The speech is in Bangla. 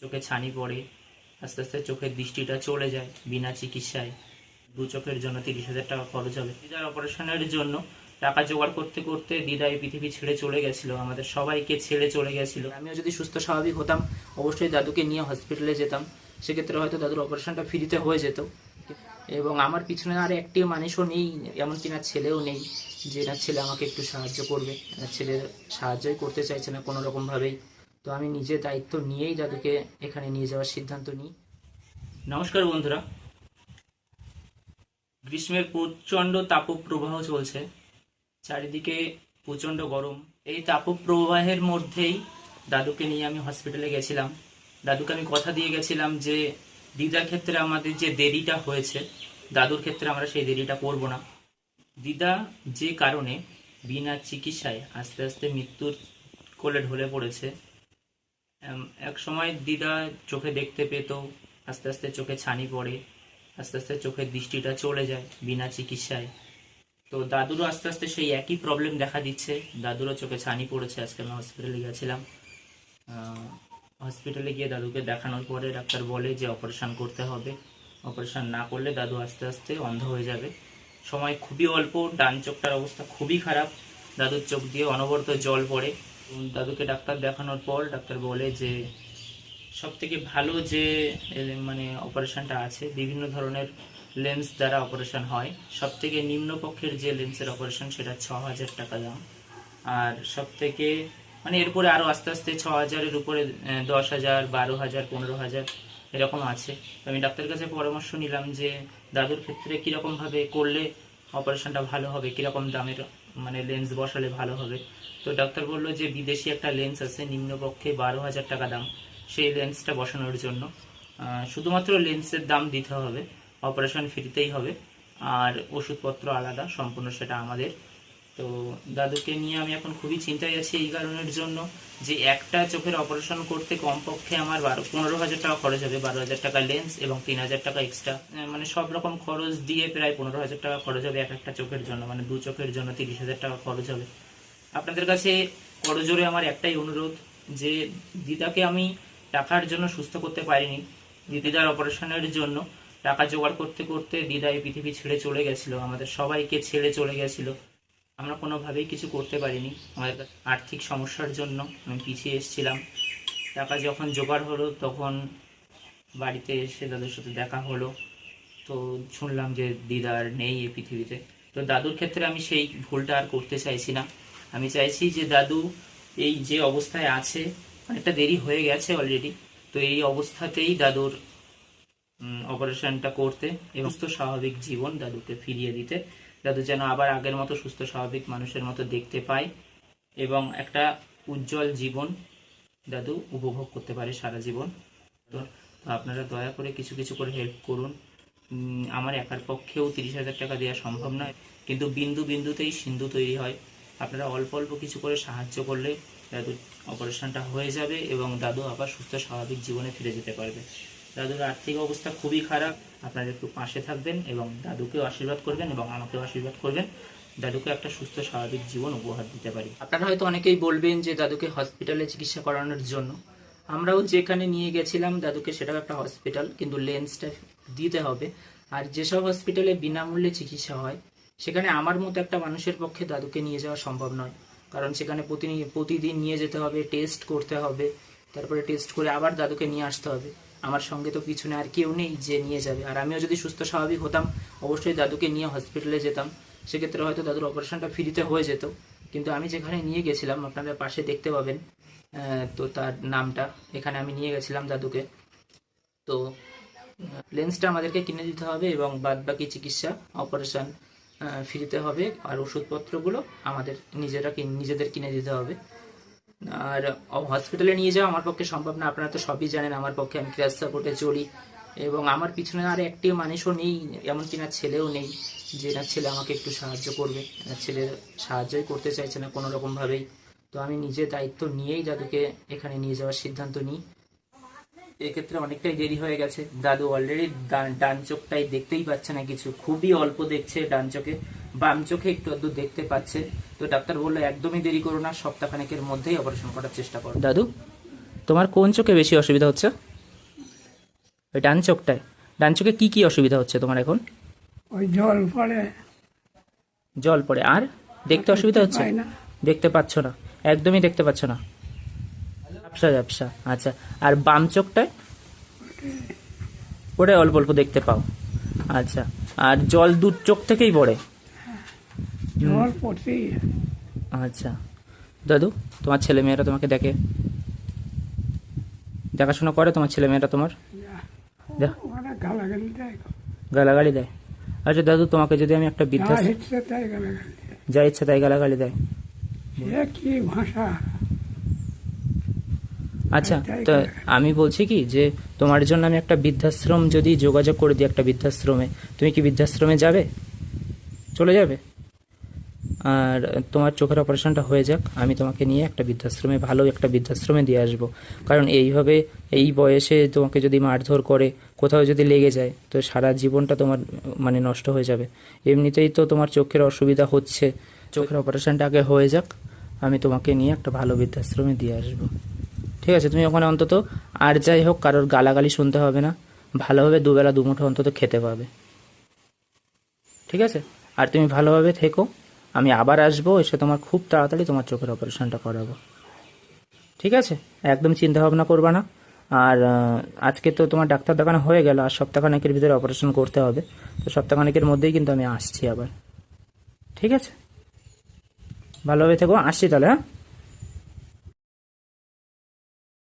চোখে ছানি পড়ে, আস্তে আস্তে চোখের দৃষ্টিটা চলে যায় বিনা চিকিৎসায়। দু চোখের জন্য তিরিশ হাজার টাকা খরচ হবে। দিদার অপারেশনের জন্য টাকা জোগাড় করতে করতে দিদা এই পৃথিবী ছেড়ে চলে গেছিল, আমাদের সবাইকে ছেড়ে চলে গেছিল। আমিও যদি সুস্থ স্বাভাবিক হতাম, অবশ্যই দাদুকে নিয়ে হসপিটালে যেতাম। সেক্ষেত্রে হয়তো দাদুর অপারেশনটা ফ্রিতে হয়ে যেত। এবং আমার পিছনে আর একটিও মানুষও নেই, এমনকি না ছেলেও নেই, যে না ছেলে আমাকে একটু সাহায্য করবে, না ছেলে সাহায্যই করতে চাইছে না কোনো রকমভাবেই তো আমি নিজে দায়িত্ব নিয়েই দাদুকে এখানে নিয়ে যাওয়ার সিদ্ধান্ত নিই। নমস্কার বন্ধুরা। গ্রীষ্মের প্রচণ্ড তাপপ্রবাহ চলছে। চারিদিকে প্রচণ্ড গরম। এই তাপপ্রবাহের মধ্যেই দাদুকে নিয়ে আমি হসপিটালে গেছিলাম। দাদুকে আমি কথা দিয়ে গেছিলাম যে, দিদার ক্ষেত্রে আমাদের যে দেরিটা হয়েছে, দাদুর ক্ষেত্রে আমরা সেই দেরিটা করব না। দিদা যে কারণে বিনা চিকিৎসায় আস্তে আস্তে মৃত্যুর কোলে ঢলে পড়েছে। এক সময় দিদা চোখে দেখতে পেত, আস্তে আস্তে চোখে ছানি পড়ে, আস্তে আস্তে চোখের দৃষ্টিটা চলে যায় বিনা চিকিৎসায়। তো দাদুরও আস্তে আস্তে সেই একই প্রবলেম দেখা দিচ্ছে। দাদুরও চোখে ছানি পড়েছে, আজকে আমি হসপিটালে গেছিলাম হসপিটালে গিয়ে দাদুকে দেখানোর পরে ডাক্তার বলে যে অপারেশন করতে হবে। অপারেশন না করলে দাদু আস্তে আস্তে অন্ধ হয়ে যাবে। সময় খুবই অল্প, ডান চোখটার অবস্থা খুবই খারাপ। দাদুর চোখ দিয়ে অনবরত জল পড়ে। দাদুকে ডাক্তার দেখানোর পর ডাক্তার বলে যে সব থেকে ভালো যে মানে অপারেশনটা আছে, বিভিন্ন ধরনের লেন্স দ্বারা অপারেশন হয় সব থেকে নিম্নপক্ষের যে লেন্সের অপারেশন সেটা ছ হাজার টাকা দাম। আর সব থেকে মানে এরপরে আরও আস্তে আস্তে ছ হাজারের উপরে দশ হাজার, বারো হাজার, পনেরো হাজার এরকম আছে। আমি ডাক্তারের কাছে পরামর্শ নিলাম যে, দাদুর ক্ষেত্রে কীরকমভাবে করলে অপারেশনটা ভালো হবে, কীরকম দামের মানে লেন্স বসালে ভালো হবে। তো ডাক্তার বলল যে, বিদেশি একটা লেন্স আছে, নিম্নপক্ষে বারো হাজার টাকা দাম। সেই লেন্সটা বসানোর জন্য শুধুমাত্র লেন্সের দাম দিতে হবে অপারেশন ফ্রিতেই হবে। আর ওষুধপত্র আলাদা, সম্পূর্ণ সেটা আমাদের তো দাদুকে নিয়ে আমি এখন খুবই চিন্তায় আছি এই কারণের জন্য যে একটা চোখের অপারেশন করতে কমপক্ষে আমার বারো, পনেরো হাজার টাকা খরচ হবে, বারো হাজার টাকা লেন্স এবং তিন হাজার টাকা এক্সট্রা মানে সব রকম খরচ দিয়ে প্রায় পনেরো হাজার টাকা খরচ হবে এক একটা চোখের জন্য মানে দু চোখের জন্য তিরিশ হাজার টাকা খরচ হবে। আপনাদের কাছে করজোরে আমার একটাই অনুরোধ যে দিদাকে আমি টাকার জন্য সুস্থ করতে পারিনি, দিদার অপারেশনের জন্য টাকা জোগাড় করতে করতে দিদা এই পৃথিবী ছেড়ে চলে গেছিল, আমাদের সবাইকে ছেড়ে চলে গেছিল। আমরা কোনোভাবেই কিছু করতে পারিনি আমাদের আর্থিক সমস্যার জন্য আমি পিছিয়ে এসেছিলাম। টাকা যখন জোগাড় হলো তখন বাড়িতে এসে দাদুর সাথে দেখা হলো। তো শুনলাম যে দিদা আর নেই এ পৃথিবীতে। তো দাদুর ক্ষেত্রে আমি সেই ভুলটা আর করতে চাইছি না। আমি চাইছি যে দাদু এই যে অবস্থায় আছে, অনেকটা দেরি হয়ে গেছে অলরেডি তো এই অবস্থাতেই দাদুর অপারেশনটা করতে এবং সুস্থ স্বাভাবিক জীবন দাদুকে ফিরিয়ে দিতে দাদু যেন আবার আগের মতো সুস্থ, স্বাভাবিক মানুষের মতো দেখতে পায় এবং একটা উজ্জ্বল জীবন দাদু উপভোগ করতে পারে সারা জীবন। তো আপনারা দয়া করে কিছু কিছু করে হেল্প করুন। আমার একার পক্ষেও তিরিশ হাজার টাকা দেওয়া সম্ভব নয়, কিন্তু বিন্দু বিন্দুতেই সিন্ধু তৈরি হয়। আপনারা অল্প অল্প কিছু করে সাহায্য করলে দাদুর অপারেশনটা হয়ে যাবে এবং দাদু আবার সুস্থ, স্বাভাবিক জীবনে ফিরে যেতে পারবে। দাদুর আর্থিক অবস্থা খুবই খারাপ আপনারা একটু পাশে থাকবেন এবং দাদুকেও আশীর্বাদ করবেন এবং আমাকেও আশীর্বাদ করবেন। দাদুকে একটা সুস্থ, স্বাভাবিক জীবন উপহার দিতে পারি। আপনারা হয়তো অনেকেই বলবেন যে দাদুকে হসপিটালে চিকিৎসা করানোর জন্য। আমরাও যেখানে নিয়ে গেছিলাম দাদুকে সেটাও একটা হসপিটাল কিন্তু লেন্সটা দিতে হবে। আর যেসব হসপিটালে বিনামূল্যে চিকিৎসা হয়, সেখানে আমার মতো একটা মানুষের পক্ষে দাদুকে নিয়ে যাওয়া সম্ভব নয়। কারণ সেখানে প্রতিদিন নিয়ে যেতে হবে টেস্ট করতে হবে, তারপরে টেস্ট করে আবার দাদুকে নিয়ে আসতে হবে। আমার সঙ্গে তো পিছনে আর কেউ নেই যে নিয়ে যাবে। আর আমিও যদি সুস্থ স্বাভাবিক হতাম, অবশ্যই দাদুকে নিয়ে হসপিটালে যেতাম। সেক্ষেত্রে হয়তো দাদুর অপারেশনটা ফ্রিতে হয়ে যেত। কিন্তু আমি যেখানে নিয়ে গেছিলাম, আপনাদের পাশে দেখতে পাবেন তো তার নামটা। এখানে আমি নিয়ে গেছিলাম দাদুকে। তো লেন্সটা আমাদেরকে কিনে দিতে হবে এবং বাদ বাকি চিকিৎসা অপারেশন ফ্রিতে হবে। আর ওষুধপত্রগুলো আমাদের নিজেরা নিজেদের কিনে দিতে হবে। আর হসপিটালে নিয়ে যাওয়া আমার পক্ষে সম্ভব না। আপনারা তো সবই জানেন, আমার পক্ষে আমি ক্রাশ সাপোর্টে চলি এবং আমার পিছনে আর একটি মানুষও নেই, এমনকি না ছেলেও নেই, যে না ছেলে আমাকে একটু সাহায্য করবে, না ছেলে সাহায্যই করতে চাইছে না কোনো রকমভাবেই তো আমি নিজে দায়িত্ব নিয়েই দাদুকে এখানে নিয়ে যাওয়ার সিদ্ধান্ত নিই। এক্ষেত্রে অনেকটাই দেরি হয়ে গেছে। দাদু অলরেডি ডান চোখটাই দেখতেই পাচ্ছে না কিছু। খুবই অল্প দেখছে ডান চোখে। বাম চোখে একটু আধটু দেখতে পাচ্ছে তো ডাক্তার বলল একদমই দেরি করো না সপ্তাহখানেকের মধ্যেই অপারেশন করার চেষ্টা করো। দাদু তোমার কোন চোখে বেশি অসুবিধা হচ্ছে? ওই ডান চোখটায়। ডান চোখে কি কি অসুবিধা হচ্ছে তোমার এখন? ওই জল পড়ে। জল পড়ে। আর দেখতে অসুবিধা হচ্ছে? দেখতে পাচ্ছ না। একদমই দেখতে পাচ্ছ না। ঝাপসা ঝাপসা। আচ্ছা আর বাম চোখটায়? ওটাই। অল্প অল্প দেখতে পাও। আচ্ছা আর জল দু চোখ থেকেই পড়ে? জল পড়তেই আচ্ছা। দাদু তোমার ছেলে মেয়েরা তোমাকে দেখে। দেখাশোনা করে তোমার ছেলে মেয়েরা তোমার গালাগালি দেয়। আচ্ছা দাদু তোমাকে যদি আমি একটা বৃদ্ধা যা ইচ্ছা তাই গালাগালি দেয়। কি ভাষা? আচ্ছা তো আমি বলছি কি যে তোমার জন্য আমি একটা বৃদ্ধাশ্রম যদি যোগাযোগ করে দিই একটা বৃদ্ধাশ্রমে তুমি কি বৃদ্ধাশ্রমে যাবে? চলে যাবে? আর তোমার চোখের অপারেশনটা হয়ে যাক, আমি তোমাকে নিয়ে একটা বৃদ্ধাশ্রমে, ভালো একটা বৃদ্ধাশ্রমে দিয়ে আসব। কারণ এইভাবে এই বয়সে তোমাকে যদি মারধর করে, কোথাও যদি লেগে যায়, তো সারা জীবনটা তোমার মানে নষ্ট হয়ে যাবে। এমনিতেই তো তোমার চোখের অসুবিধা হচ্ছে। চোখের অপারেশনটা আগে হয়ে যাক, আমি তোমাকে নিয়ে একটা ভালো বৃদ্ধাশ্রমে দিয়ে আসব। ঠিক আছে, তুমি ওখানে অন্তত, আর যাই হোক, কারোর গালাগালি শুনতে হবে না। ভালোভাবে দুবেলা দুমুঠো অন্তত খেতে পাবে। ঠিক আছে? আর তুমি ভালোভাবে থেকো। আমি আবার আসব, এসে তোমার খুব তাড়াতাড়ি তোমার চোখের অপারেশনটা করাবো। ঠিক আছে? একদম চিন্তা ভাবনা করবা না। আর আজকে তো তোমার ডাক্তার দেখানো হয়ে গেল, আর সপ্তাহখানেকের ভিতরে অপারেশন করতে হবে। তো সপ্তাহখানেকের মধ্যেই কিন্তু আমি আসছি আবার। ঠিক আছে? ভালোভাবে থেকো, আসছি তাহলে হ্যাঁ?